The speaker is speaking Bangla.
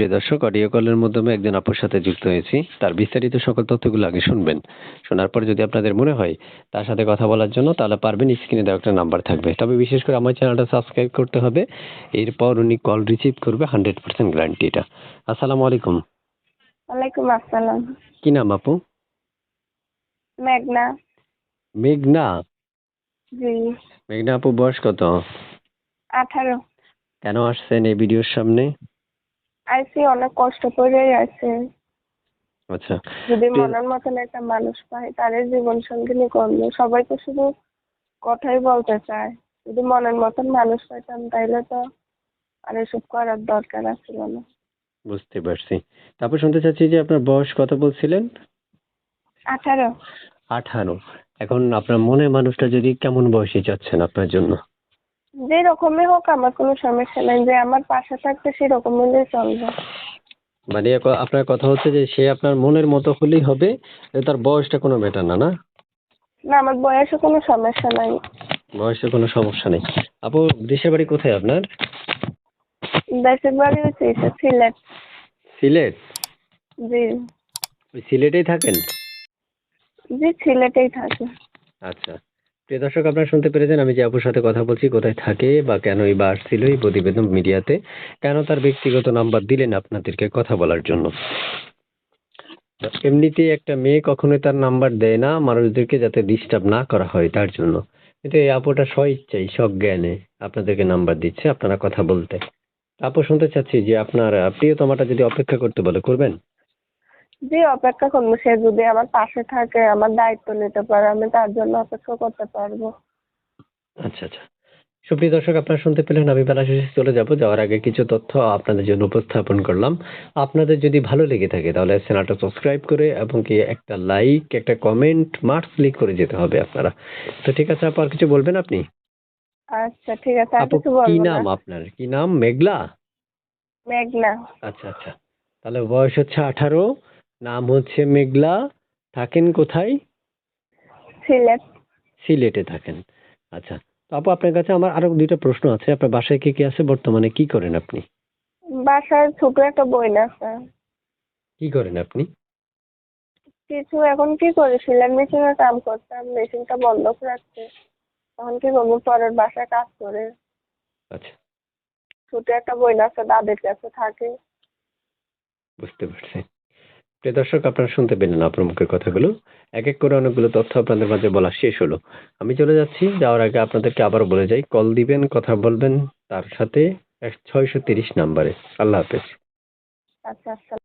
প্রিয় দর্শক অডিও কলের মাধ্যমে একজন আপুর সাথে যুক্ত হয়েছি। তার বিস্তারিত সকল তথ্যগুলো আগে শুনবেন। শোনার পর যদি আপনাদের মনে হয় তার সাথে কথা বলার জন্য তাহলে পারবেন স্ক্রিনে দেওয়া একটা নাম্বার থাকবে। তবে বিশেষ করে আমার চ্যানেলটা সাবস্ক্রাইব করতে হবে। এরপর উনি কল রিসিভ করবে হান্ড্রেড পার্সেন্ট গ্যারান্টি এটা আসসালামু আলাইকুম। ওয়ালাইকুম আসসালাম। কি নাম আপু? মেঘনা। মেঘনা? জি। মেঘনা আপু বয়স কত? আঠারো। কেন আসছেন এই ভিডিওর সামনে? আইসি অনেক কষ্ট করেই আছে। আচ্ছা। যদি মনের মতন একটা মানুষ পাই তাদের জীবন সঙ্গিনী করল সবাই তো শুধু কথাই বলতে চায়। যদি মনের মতন মানুষ পাইতাম তাইলে তো আর এসব করার দরকার আছিল না। বুঝতে পারছি। তারপর শুনতে চাচ্ছি যে আপনার বয়স কত বলছিলেন? আঠারো। আঠারো। এখন আপনার মনে মানুষটা যদি কেমন বয়সী চাচ্ছেন আপনার জন্য? যে রকমই হোক আমার কোনো সমস্যা নেই। যে আমার পাশে থাকবে সেরকম হলেই চলবে। মানে এক- আপনার কথা হচ্ছে যে সে আপনার মনের মতো হলেই হবে তার বয়সটা কোনো ম্যাটার না না? না আমার বয়সে কোনো সমস্যা নাই। বয়সে কোনো সমস্যা নেই। আপু দেশের বাড়ি কোথায় আপনার? দেশের বাড়ি হচ্ছে এসে সিলেট। সিলেট? জি। ওই সিলেটেই থাকেন? জি সিলেটেই থাকে। আচ্ছা। প্রিয় দর্শক, আপনারা শুনতে পেরেছেন আমি যে আপুর সাথে কথা বলছি, কোথায় থাকে বা কেনই বা আসছিল এই প্রতিবেদন মিডিয়াতে। কেন তার ব্যক্তিগত নাম্বার দিলেন আপনাদেরকে কথা বলার জন্য? এমনিতেই একটা মেয়ে কখনোই তার নাম্বার দেয় না, মানুষদেরকে যাতে ডিস্টার্ব না করা হয় তার জন্য। কিন্তু এই আপুটা স্ব ইচ্ছাই সজ্ঞানে আপনাদেরকে নাম্বার দিচ্ছে, আপনারা কথা বলতে। আপু, শুনতে চাচ্ছি যে আপনার প্রিয়তমাটা যদি অপেক্ষা করতে বলে, করবেন? জি অপেক্ষা করব সে যদি আমার পাশে থাকে আমার দায়িত্ব নিতে পারে আমি তার জন্য অপেক্ষা করতে পারব। আচ্ছা আচ্ছা। সুপ্রিয় দর্শক আপনারা শুনতে পেলেন আমি বেলা শেষে চলে যাব। যাওয়ার আগে কিছু তথ্য আপনাদের জন্য উপস্থাপন করলাম। আপনাদের যদি ভালো লেগে থাকে তাহলে চ্যানেলটা সাবস্ক্রাইব করে এবং কি একটা লাইক একটা কমেন্ট মার্কস ক্লিক করে যেতে হবে আপনারা। তো ঠিক আছে আপু আর কিছু বলবেন আপনি? আচ্ছা ঠিক আছে আপু কি নাম আপনার? কি নাম? মেঘলা? মেঘলা। আচ্ছা আচ্ছা। তাহলে বয়স হচ্ছে আঠারো। নাম হচ্ছে মেঘলা। থাকেন কোথায়? সিলেট। সিলেটে থাকেন। আচ্ছা তো আপু আপনার কাছে আমার আরও দুইটা প্রশ্ন আছে। আপনার বাসায় কে কে আছে? বর্তমানে কি করেন আপনি? বাসায় ছোট একটা বই আছে। কি করেন আপনি? কিছু এখন কি করি? সিলাই মেশিনের কাম করতাম মেশিনটা বন্ধ করে রাখছে এখন কি করব? পরের বাসায় কাজ করে। আচ্ছা। ছোট একটা বই আছে দাদের কাছে থাকে। বুঝতে পারছি। প্রিয় দর্শক, আপনারা শুনতে পেলেন আপনার মুখের কথাগুলো। এক এক করে অনেকগুলো তথ্য আপনাদের মাঝে বলা শেষ হলো। আমি চলে যাচ্ছি, যাওয়ার আগে আপনাদেরকে আবারও বলে যাই, কল দিবেন, কথা বলবেন, তার সাথে ছয়শো তিরিশ নাম্বারে। আল্লাহ হাফেজ। আচ্ছা